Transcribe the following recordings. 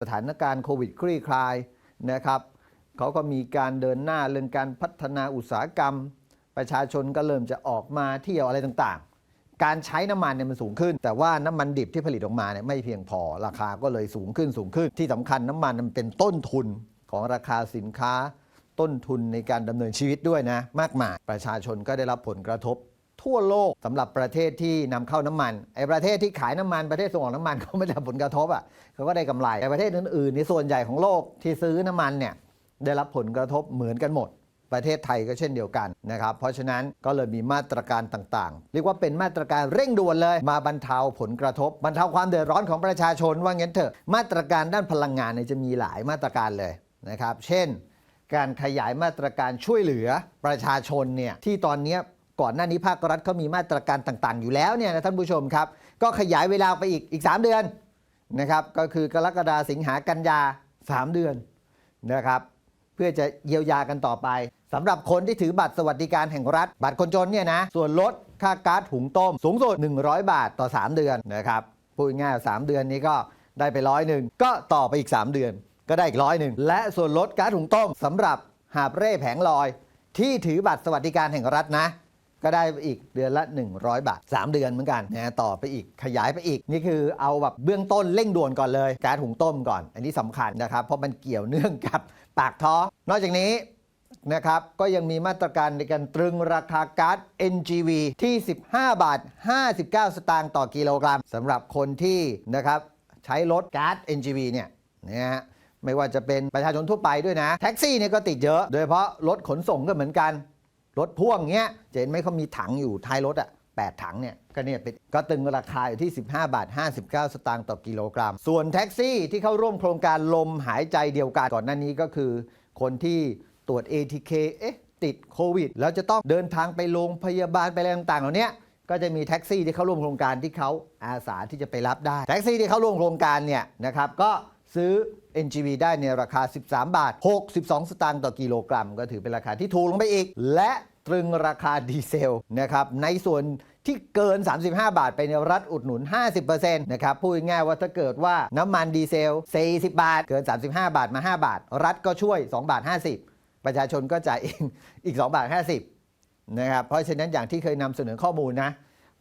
สถานการณ์โควิดคลี่คลายนะครับเขาก็มีการเดินหน้าเรื่องการพัฒนาอุตสาหกรรม ประชาชนก็เริ่มจะออกมาเที่ยวอะไรต่างๆ การใช้น้ำมันเนี่ยมันสูงขึ้น แต่ว่าน้ำมันดิบที่ผลิตออกมาเนี่ยไม่เพียงพอราคาก็เลยสูงขึ้นสูงขึ้น ที่สำคัญน้ำมันมันเป็นต้นทุนของราคาสินค้า ต้นทุนในการดำเนินชีวิตด้วยนะมากมายประชาชนก็ได้รับผลกระทบ ทั่วโลกสำหรับประเทศที่นำเข้าน้ำมันไอ้ประเทศที่ขายน้ำมันประเทศส่งออกน้ำมันเขาไม่ได้ผลกระทบอะเขาก็ได้กำไรแต่ประเทศอื่นๆในส่วนใหญ่ของโลกที่ซื้อน้ำมันเนี่ยได้รับผลกระทบเหมือนกันหมด ประเทศไทยก็เช่นเดียวกันนะครับ เพราะฉะนั้นก็เลยมีมาตรการต่างๆ เรียกว่าเป็นมาตรการเร่งด่วนเลย มาบรรเทาผลกระทบ บรรเทาความเดือดร้อนของประชาชนว่างั้นเถอะ มาตรการด้านพลังงานเนี่ยจะมีหลายมาตรการเลยนะครับ เช่น การขยายมาตรการช่วยเหลือประชาชนเนี่ยที่ตอนเนี้ย ก่อนหน้านี้ภาครัฐเขามีมาตรการต่างๆ อยู่แล้วเนี่ยนะท่านผู้ชมครับ ก็ขยายเวลาไปอีกอีก 3 เดือนนะครับ ก็คือกรกฎาสิงหากันยา 3 เดือนนะครับเพื่อจะเยียวยากันต่อไปสำหรับคนที่ถือบัตรสวัสดิการแห่งรัฐ บัตรคนจนเนี่ยนะส่วนลดค่าก๊าซหุงต้ม สูงสุด 100 บาทต่อ 3 เดือนนะครับพูดง่ายๆ3เดือนนี้ก็ได้ไปร้อยหนึ่งก็ต่อไปอีก 3 เดือน ก็ได้อีกร้อยหนึ่งและส่วนลดก๊าซหุงต้มสำหรับหาบเร่แผงลอย ที่ถือบัตรสวัสดิการแห่งรัฐนะ ก็ได้อีกเดือนละ 100 บาท 3 เดือนเหมือนกันนะต่อไปอีกขยายไปอีก นี่คือเอาแบบเบื้องต้นเร่งด่วนก่อนเลยก๊าซหุงต้มก่อน อันนี้สำคัญนะครับ เพราะมันเกี่ยวเนื่องกับปากท้องนอกจากนี้นะครับก็ยังมีมาตรการในการตรึงราคาก๊าซ NGV ที่ 15 บาท 59 สตางค์ต่อกิโลกรัมสำหรับคนที่นะครับใช้รถก๊าซ NGV เนี่ยนะฮะไม่ว่าจะเป็นประชาชนทั่วไปด้วยนะ แท็กซี่เนี่ยก็ติดเยอะ โดยเฉพาะรถขนส่งก็เหมือนกัน รถพ่วงเงี้ยจะเห็นไหมเขามีถังอยู่ท้ายรถอะ่ะแปดถังเนี่ยก็เนี่ยเป็นก็ตึงราคาอยู่ที่ 15 บาท 59 สตางค์ต่อกิโลกรัม ส่วนแท็กซี่ที่เข้าร่วมโครงการลมหายใจเดียวกันก่อนหน้านี้ก็คือ คนที่ตรวจ ATK เอ๊ะติดโควิด แล้วจะต้องเดินทางไปโรงพยาบาลไปอะไรต่างๆ เหล่านี้ก็จะมีแท็กซี่ที่เข้าร่วมโครงการที่เขาอาสาที่จะไปรับได้ แท็กซี่ที่เข้าร่วมโครงการเนี่ยนะครับก็ซื้อ NGV ได้ในราคา 13 บาท 62 สตางค์ต่อกิโลกรัม ก็ถือเป็นราคาที่ถูกลงไปอีก และตรึงราคาดีเซลนะครับในส่วนที่เกิน 35 บาท ไปในรัฐอุดหนุน 50%นะครับ พูดง่ายว่าถ้าเกิดว่าน้ำมันดีเซล 40 บาท เกิน 35 บาทมา 5 บาท รัฐก็ช่วย 2 บาท 50 ประชาชนก็จ่ายเองอีก 2 บาท 50 นะครับ เพราะฉะนั้นอย่างที่เคยนำเสนอข้อมูลนะ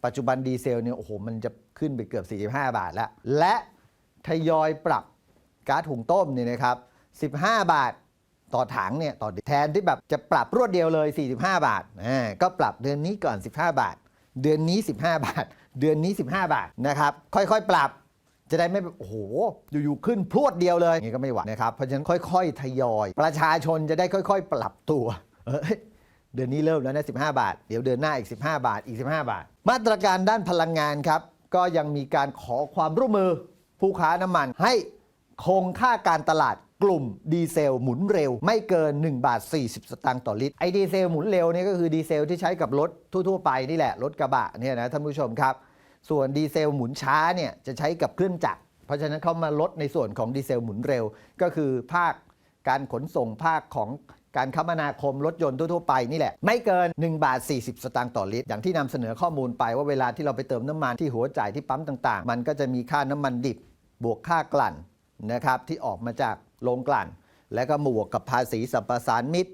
ปัจจุบันดีเซลเนี่ย โอ้โห มันจะขึ้นไปเกือบ 45 บาทแล้ว และทยอยปรับ ก๊าซหุงต้มเนี่ยนะครับ15 บาทต่อถังเนี่ยต่อแทนที่แบบจะปรับรวดเดียวเลย 45 บาทอ่าก็ปรับเดือนนี้ก่อน 15 บาท เดือนนี้ 15 บาท เดือนนี้ 15 บาทนะครับค่อยๆ ปรับจะได้ไม่โอ้โหอยู่ๆขึ้นพรวดเดียวเลยนี้ก็ไม่ไหวนะครับเพราะฉะนั้นค่อย ๆ ทยอย ประชาชนจะได้ค่อย ๆ ปรับตัวเอ้ยเดือนนี้เริ่มแล้วนะ15 บาท เดี๋ยวเดือนหน้าอีก 15 บาทอีก 15 บาท มาตรการด้านพลังงานครับ ก็ยังมีการขอความร่วมมือผู้ค้าน้ำมันให้ คงค่าการตลาดกลุ่มดีเซลหมุนเร็ว ไม่เกิน 1 บาท 40 สตางค์ต่อลิตร ไอดีเซลหมุนเร็วนี่ก็คือดีเซลที่ใช้กับรถทั่ว ๆ ไปนี่แหละ รถกระบะเนี่ยนะท่านผู้ชมครับ ส่วนดีเซลหมุนช้าเนี่ยจะใช้กับเครื่องจักร เพราะฉะนั้นเขามาลดในส่วนของดีเซลหมุนเร็ว ก็คือภาคการขนส่งภาคของการคมนาคมรถยนต์ทั่ว ๆ ไปนี่แหละ ไม่เกิน 1 บาท 40 สตางค์ต่อลิตร อย่างที่นำเสนอข้อมูลไปว่าเวลาที่เราไปเติมน้ำมันที่หัวจ่ายที่ปั๊มต่าง ๆ มันก็จะมีค่าน้ำมันดิบบวกค่ากลั่น นะครับที่ออกมาจากโรงกลั่น แล้วก็บวกกับภาษีสรรพสานมิตร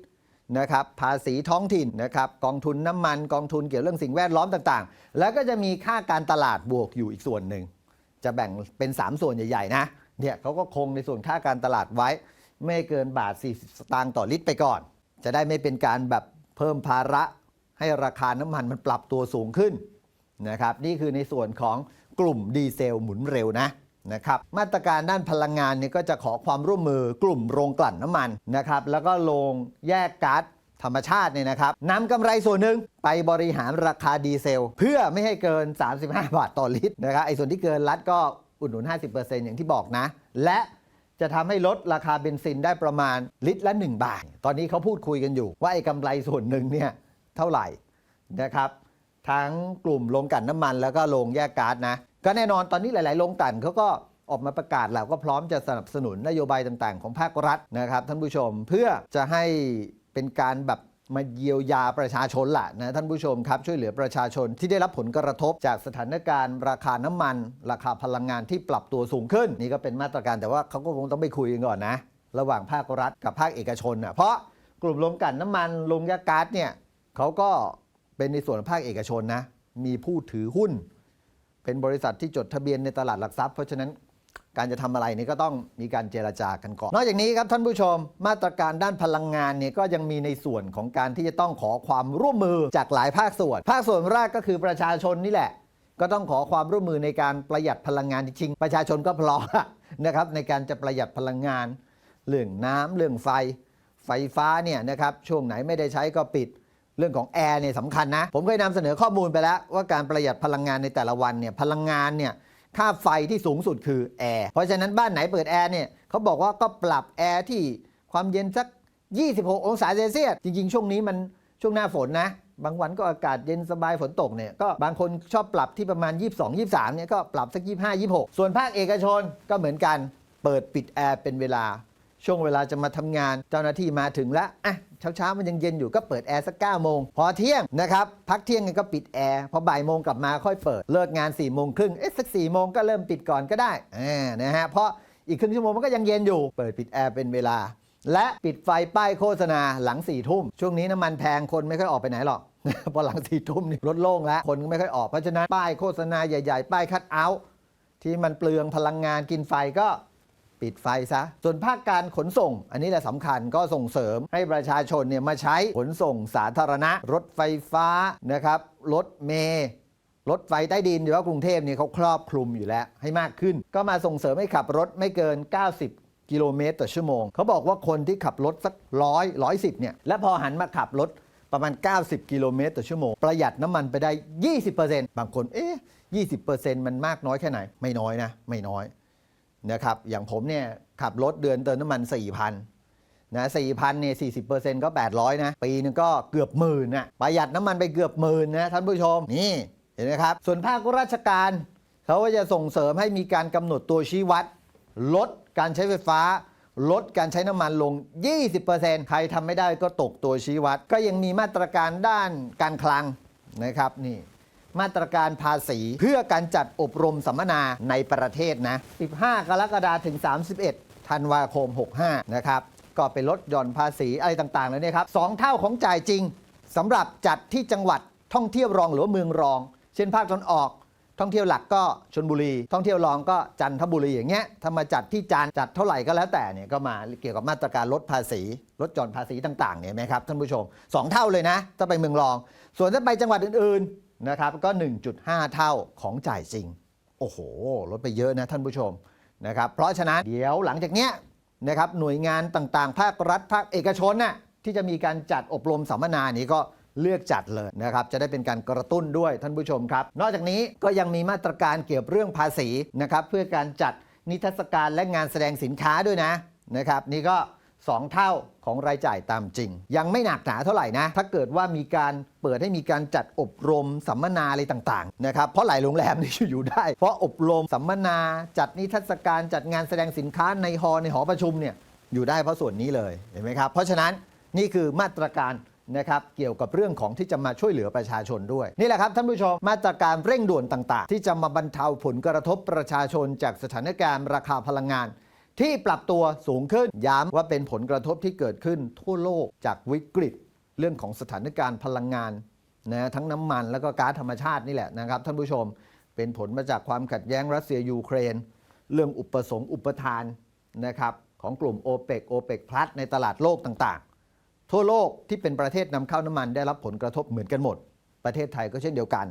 นะครับภาษีท้องถิ่นนะครับกองทุนน้ำมันกองทุนเกี่ยวเรื่องสิ่งแวดล้อมต่างๆ แล้วก็จะมีค่าการตลาดบวกอยู่อีกส่วนหนึ่ง จะแบ่งเป็น 3 ส่วนใหญ่ๆนะเนี่ยเขาก็คงในส่วนค่าการตลาดไว้ ไม่เกินบาท 40 สตางค์ต่อลิตรไปก่อน จะได้ไม่เป็นการแบบเพิ่มภาระให้ราคาน้ำมันมันปรับตัวสูงขึ้นนะครับนี่คือในส่วนของกลุ่มดีเซลหมุนเร็วนะ นะครับมาตรการด้านพลังงานเนี่ยก็จะขอความร่วมมือกลุ่มโรงกลั่นน้ำมันนะครับแล้วก็โรงแยกก๊าซธรรมชาติเนี่ยนะครับนำกำไรส่วนหนึ่งไปบริหารราคาดีเซล เพื่อไม่ให้เกิน 35 บาทต่อลิตรนะครับไอ้ส่วนที่เกินรัฐก็อุดหนุน 50%อย่างที่บอกนะ และจะทำให้ลดราคาเบนซินได้ประมาณลิตรละ 1 บาท ตอนนี้เขาพูดคุยกันอยู่ ว่าไอ้กำไรส่วนหนึ่งเนี่ยเท่าไหร่นะครับ ทั้งกลุ่มโรงกลั่นน้ำมันแล้วก็โรงแยกก๊าซนะ ก็แน่นอนตอนนี้หลาย ๆ โรงกลั่นเขาก็ออกมาประกาศแล้วก็พร้อมจะสนับสนุนนโยบายต่างๆ ของภาครัฐนะครับท่านผู้ชมเพื่อจะให้เป็นการแบบมาเยียวยาประชาชนล่ะนะท่านผู้ชมครับ ช่วยเหลือประชาชนที่ได้รับผลกระทบจากสถานการณ์ราคาน้ำมัน ราคาพลังงานที่ปรับตัวสูงขึ้น นี่ก็เป็นมาตรการแต่ว่าเขาก็คงต้องไปคุยกันก่อนนะ ระหว่างภาครัฐกับภาคเอกชนนะเพราะกลุ่มโรงกันน้ำมันโรงยาก๊าซเนี่ยเขาก็เป็นในส่วนภาคเอกชนนะมีผู้ถือหุ้น เป็นบริษัทที่จดทะเบียนในตลาดหลักทรัพย์ เพราะฉะนั้นการจะทำอะไรนี่ก็ต้องมีการเจรจากันก่อน นอกจากนี้ครับท่านผู้ชม มาตรการด้านพลังงานเนี่ยก็ยังมีในส่วนของการที่จะต้องขอความร่วมมือจากหลายภาคส่วน ภาคส่วนแรกก็คือประชาชนนี่แหละ ก็ต้องขอความร่วมมือในการประหยัดพลังงานจริงประชาชนก็พร้อมนะครับในการจะประหยัดพลังงาน เรื่องน้ำเรื่องไฟ ไฟฟ้าเนี่ยนะครับช่วงไหนไม่ได้ใช้ก็ปิด เรื่องของแอร์เนี่ยสำคัญนะ ผมเคยนำเสนอข้อมูลไปแล้ว ว่าการประหยัดพลังงานในแต่ละวันเนี่ยพลังงานเนี่ยค่าไฟที่สูงสุดคือแอร์เพราะฉะนั้นบ้านไหนเปิดแอร์เนี่ยเขาบอกว่าก็ปรับแอร์ที่ความเย็นสัก 26 องศาเซลเซียสจริง ๆ ช่วงนี้มันช่วงหน้าฝนนะ บางวันก็อากาศเย็นสบายฝนตกเนี่ยก็บางคนชอบปรับที่ประมาณ 22 23เนี่ยก็ปรับสัก 25 26 ส่วนภาคเอกชนก็เหมือนกัน เปิดปิดแอร์เป็นเวลา ช่วงเวลาจะมาทำงาน เจ้าหน้าที่มาถึงแล้วอะเช้าๆมันยังเย็นอยู่ก็เปิดแอร์สักเก้าโมงพอเที่ยงนะครับพักเที่ยงก็ปิดแอร์พอบ่ายโมงกลับมาค่อยเปิดเลิกงาน4ี่โมงครึ่งเอ๊ะสักสี่โมงก็เริ่มปิดก่อนก็ได้อ่านะฮะเพราะอีกครึ่งชั่วโมงมันก็ยังเย็นอยู่ เปิดปิดแอร์เป็นเวลา และปิดไฟป้ายโฆษณาหลังสี่ทุ่มช่วงนี้น้ำมันแพงคนไม่ค่อยออกไปไหนหรอกพอหลังสี่ทุ่มนี่รถโล่งแล้วคนก็ไม่ค่อยออกเพราะฉะนั้นป้ายโฆษณาใหญ่ ๆ ป้ายคัดเอาท์ที่มันเปลืองพลังงานกินไฟก็ ปิดไฟซะ ส่วนภาคการขนส่ง อันนี้แหละสำคัญก็ส่งเสริมให้ประชาชนเนี่ยมาใช้ขนส่งสาธารณะ รถไฟฟ้านะครับรถเมล์รถไฟใต้ดินหรือว่ากรุงเทพเนี่ยเขาครอบคลุมอยู่แล้วให้มากขึ้น ก็มาส่งเสริมให้ขับรถไม่เกิน 90กิโลเมตรต่อชั่วโมง เขาบอกว่าคนที่ขับรถสักร้อยร้อยสิบเนี่ย และพอหันมาขับรถประมาณ 90 กิโลเมตรต่อชั่วโมง ประหยัดน้ำมันไปได้ 20%บางคน เอ๊ะ 20%มันมากน้อยแค่ไหน ไม่น้อยนะ ไม่น้อย นะครับอย่างผมเนี่ยขับรถเดือนเติมน้ำมัน 4,000นะ4,000เนี่ย40%ก็800นะ ปีนึงก็เกือบหมื่นนะประหยัดน้ำมันไปเกือบหมื่นนะท่านผู้ชม นี่ เห็นไหมครับ ส่วนภาคราชการ เขาก็จะส่งเสริมให้มีการกำหนดตัวชี้วัด ลดการใช้ไฟฟ้า ลดการใช้น้ำมันลง 20%ใครทำไม่ได้ก็ตกตัวชี้วัด ก็ยังมีมาตรการด้านการคลังนะครับนี่ มาตรการภาษี เพื่อการจัดอบรมสัมมนาในประเทศนะ 15 กรกฎาคมถึง 31 ธันวาคม 65 นะครับ ก็เป็นลดหย่อนภาษีอะไรต่างๆ แล้วเนี่ยครับสองเท่าของจ่ายจริงสำหรับจัดที่จังหวัดท่องเที่ยวรองหรือเมืองรอง เช่นภาคตะวันออก ท่องเที่ยวหลักก็ชนบุรี ท่องเที่ยวรองก็จันทบุรีอย่างเงี้ยถ้ามาจัดที่จันท์จัดเท่าไหร่ก็แล้วแต่เนี่ยก็มาเกี่ยวกับมาตรการลดภาษี ลดหย่อนภาษีต่างๆเนี่ยไหมครับท่านผู้ชมสองเท่าเลยนะถ้าไปเมืองรอง ส่วนถ้าไปจังหวัดอื่นๆ นะครับก็ 1.5 เท่าของจ่ายจริง โอ้โห ลดไปเยอะนะท่านผู้ชมนะครับเพราะฉะนั้นเดี๋ยวหลังจากเนี้ยนะครับหน่วยงานต่างๆ ภาครัฐภาคเอกชนน่ะที่จะมีการจัดอบรมสัมมนานี้ก็เลือกจัดเลยนะครับจะได้เป็นการกระตุ้นด้วยท่านผู้ชมครับ นอกจากนี้ก็ยังมีมาตรการเกี่ยวกับเรื่องภาษีนะครับเพื่อการจัดนิทรรศการและงานแสดงสินค้าด้วยนะนะครับนี่ก็ 2 เท่าของรายจ่ายตามจริง ยังไม่หนักหนาเท่าไหร่นะ ถ้าเกิดว่ามีการเปิดให้มีการจัดอบรมสัมมนาอะไรต่างๆนะครับเพราะหลายโรงแรมนี่อยู่ได้ เพราะอบรมสัมมนาจัดนิทรรศการจัดงานแสดงสินค้าในฮอลในหอประชุมเนี่ยอยู่ได้เพราะส่วนนี้เลยเห็นไหมครับเพราะฉะนั้นนี่คือมาตรการนะครับเกี่ยวกับเรื่องของที่จะมาช่วยเหลือประชาชนด้วย นี่แหละครับท่านผู้ชมมาตรการเร่งด่วนต่างๆ ที่จะมาบรรเทาผลกระทบประชาชนจากสถานการณ์ราคาพลังงาน ที่ปรับตัวสูงขึ้น ย้ำว่าเป็นผลกระทบที่เกิดขึ้นทั่วโลกจากวิกฤต เรื่องของสถานการณ์พลังงานนะทั้งน้ำมันแล้วก็ก๊าซธรรมชาตินี่แหละนะครับท่านผู้ชมเป็นผลมาจากความขัดแย้งรัสเซียยูเครน เรื่องอุปสงค์อุปทานนะครับของกลุ่มโอเปกโอเปกพลัสในตลาดโลกต่างๆ ทั่วโลกที่เป็นประเทศนำเข้าน้ำมันได้รับผลกระทบเหมือนกันหมด ประเทศไทยก็เช่นเดียวกัน